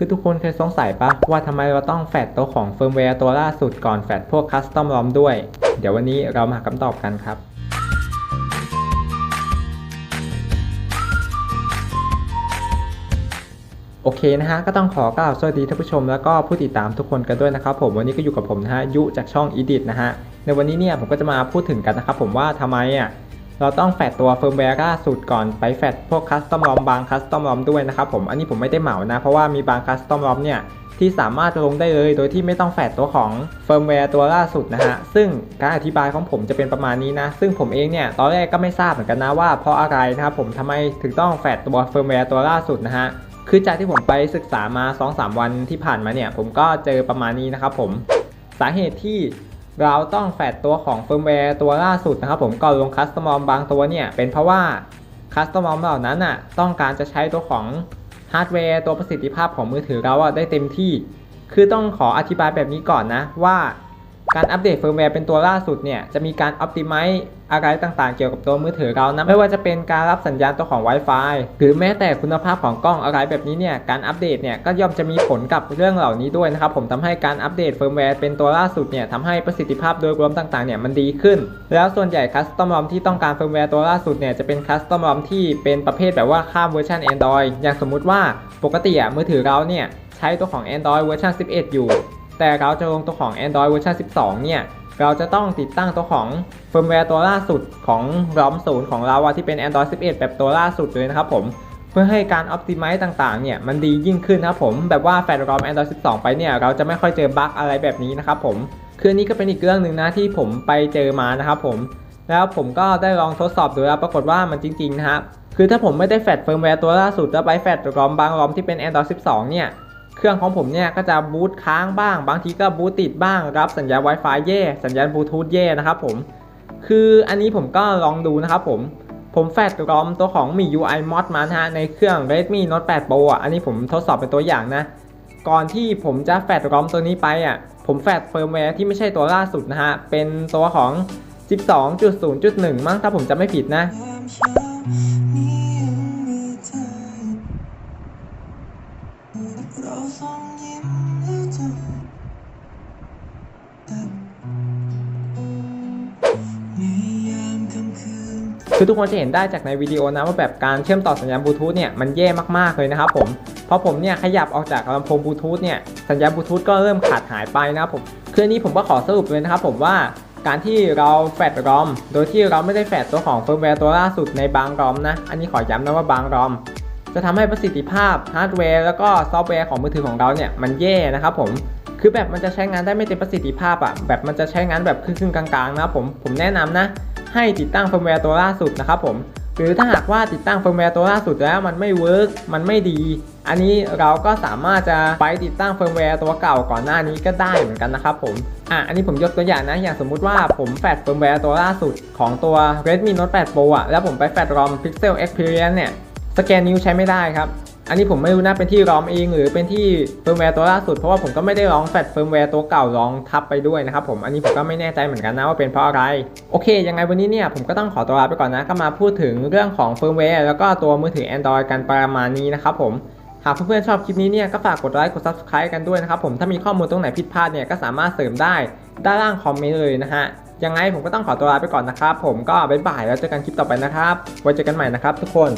คือทุกคนเคยสงสัยปะว่าทำไมเราต้องแฟดตัวของเฟิร์มแวร์ตัวล่าสุดก่อนแฟดพวกคัสตอมรอมด้วย เดี๋ยววันนี้เรามาหาคำตอบกันครับโอเคนะฮะ ก็ต้องขอกล่าวสวัสดีท่านผู้ชมแล้วก็ผู้ติดตามทุกคนกันด้วยนะครับผมวันนี้ก็อยู่กับผมนะฮะ ยุจากช่อง Edit นะฮะ ในวันนี้เนี่ยผมก็จะมาพูดถึงกันนะครับผมว่าทำไมอะ เราต้องแฟดตัวเฟิร์มแวร์ล่าสุดก่อนไปแฟดพวกคัสตอมรอมบางคัสตอมรอมด้วยนะครับผมอันนี้ผมไม่ได้เหมานะ เพราะว่ามีบางคัสตอมรอมเนี่ยที่สามารถลงได้เลยโดยที่ไม่ต้องแฟดตัวของเฟิร์มแวร์ตัวล่าสุดนะฮะ ซึ่งการอธิบายของผมจะเป็นประมาณนี้นะ ซึ่งผมเองเนี่ย ตอนแรกก็ไม่ทราบเหมือนกันนะว่าเพราะอะไรนะครับผมทำไมถึงต้องแฟดตัวเฟิร์มแวร์ตัวล่าสุดนะฮะ คือจากที่ผมไปศึกษามา 2-3 วันที่ผ่านมาเนี่ย ผมก็เจอประมาณนี้นะครับผม สาเหตุที่ เราต้องแฟดตัวของเฟิร์มแวร์ตัวล่าสุดนะครับผมก่อนลงคัสตอมอมบางตัวเนี่ยเป็นเพราะว่าคัสตอมอมเหล่านั้นอะต้องการจะใช้ตัวของฮาร์ดแวร์ตัวประสิทธิภาพของมือถือเราอะได้เต็มที่ คือต้องขออธิบายแบบนี้ก่อนนะว่า การอัปเดตเฟิร์มแวร์เป็นตัวล่าสุดเนี่ยจะมีการ optimize อะไรต่างๆ เกี่ยวกับตัวมือถือเรานะไม่ว่าจะเป็นการรับสัญญาณตัวของ Wi-Fi หรือแม้แต่คุณภาพของกล้องอะไรแบบนี้เนี่ยการอัปเดตเนี่ยก็ย่อมจะมีผลกับเรื่องเหล่านี้ด้วยนะครับผมทำให้การอัปเดตเฟิร์มแวร์เป็นตัวล่าสุดเนี่ยทำให้ประสิทธิภาพโดยรวมต่างๆเนี่ยมันดีขึ้น แล้วส่วนใหญ่คัสตอมรอมที่ต้องการเฟิร์มแวร์ตัวล่าสุดเนี่ยจะเป็นคัสตอมรอมที่เป็นประเภทแบบว่าข้ามเวอร์ชัน Android อย่างสมมุติว่าปกติอะมือถือเราเนี่ยใช้ตัวของ Android เวอร์ชัน11 อยู่ แต่เราจะลงตัวของ Android เวอร์ชัน12 เนี่ย เราจะต้องติดตั้งตัวของเฟิร์มแวร์ตัวล่าสุดของ ROM 0ของเราที่เป็น Android 11 แบบตัวล่าสุดเลยนะครับผมเพื่อให้การ Optimize ต่างๆ เนี่ย มันดียิ่งขึ้นนะครับผม แบบว่าแฟลช ROM Android 12 ไปเนี่ย เราจะไม่ค่อยเจอบั๊กอะไรแบบนี้นะครับผม คืออนนี้ก็เป็นอีกเรื่องหนึ่งนะที่ผมไปเจอมานะครับผม แล้วผมก็ได้ลองทดสอบดูแล้วปรากฏว่ามันจริง ๆ นะครับ คือถ้าผมไม่ได้แฟลชเฟิร์มแวร์ตัวล่าสุดแล้วไปแฟลช ROM บาง ROM ที่เป็น Android 12 เนี่ย เครื่องของผมเนี่ยก็จะบูตค้างบ้าง บางทีก็บูตติดบ้าง รับสัญญาณ Wi-Fi แย่ สัญญาณบลูทูธแย่นะครับผม คืออันนี้ผมก็ลองดูนะครับผม ผมแฟดรอมตัวของมี UI mod มานะฮะในเครื่อง Redmi Note 8 Pro อะ อันนี้ผมทดสอบเป็นตัวอย่างนะ ก่อนที่ผมจะแฟดรอมตัวนี้ไปอะ ผมแฟดเฟิร์มแวร์ที่ไม่ใช่ตัวล่าสุดนะฮะ เป็นตัวของ 12.0.1 มั้งถ้าผมจะไม่ผิดนะ เราส่งยิ้มแล้วเธอแต่ในยามค่ำคืนคือทุกคนจะเห็นได้จากในวิดีโอนะว่าแบบการเชื่อมต่อสัญญาณบลูทูธเนี่ยมันแย่มากๆเลยนะครับผมเพราะผมเนี่ยขยับออกจากลำโพงบลูทูธเนี่ยสัญญาณบลูทูธก็เริ่มขาดหายไปนะครับผมคืออนนี้ผมก็ขอสรุปเลยนะครับผมว่าการที่เราแฟดรอม โดยที่เราไม่ได้แฟดตัวของเฟิร์มแวร์ตัวล่าสุดในบางรอมนะ อันนี้ขอย้ำนะว่าบางรอม จะทำให้ประสิทธิภาพฮาร์ดแวร์แล้วก็ซอฟต์แวร์ของมือถือของเราเนี่ยมันแย่นะครับผมคือแบบมันจะใช้งานได้ไม่เต็มประสิทธิภาพอะแบบมันจะใช้งานแบบครึ่งๆกลางๆนะครับผมผมแนะนำนะ ให้ติดตั้งเฟิร์มแวร์ตัวล่าสุดนะครับผมหรือถ้าหากว่าติดตั้งเฟิร์มแวร์ตัวล่าสุดแล้วมันไม่เวิร์กมันไม่ดี อันนี้เราก็สามารถจะไปติดตั้งเฟิร์มแวร์ตัวเก่าก่อนหน้านี้ก็ได้เหมือนกันนะครับผมอะอันนี้ผมยกตัวอย่างนะอย่างสมมุติว่าผมแฟดเฟิร์มแวร์ตัวล่าสุดของตัว Redmi Note 8 Pro อะแล้วผมไปแฟด ROM Pixel Experience เนี่ย สแกนนิ้วใช้ไม่ได้ครับอันนี้ผมไม่รู้นะเป็นที่ร้อมเองหรือเป็นที่เฟิร์มแวร์ตัวล่าสุดเพราะว่าผมก็ไม่ได้ลองแฟดเฟิร์มแวร์ตัวเก่าลองทับไปด้วยนะครับผมอันนี้ผมก็ไม่แน่ใจเหมือนกันนะว่าเป็นเพราะอะไร โอเค ยังไงวันนี้เนี่ยผมก็ต้องขอตัวลาไปก่อนนะ ก็มาพูดถึงเรื่องของเฟิร์มแวร์แล้วก็ตัวมือถือ Android กันประมาณนี้นะครับผมหากเพื่อนๆชอบคลิปนี้เนี่ยก็ฝากกดไลค์กด subscribe กันด้วยนะครับผมถ้ามีข้อมูลตรงไหนผิดพลาดเนี่ยก็สามารถเสริมได้ด้านล่างคอมเมนต์เลยนะฮะยังไงผมก็ต้องขอตัวลาไปก่อนนะครับผมก็บ๊ายบายแล้วเจอกันคลิปต่อไปนะครับไว้เจอกันใหม่นะครับทุกคน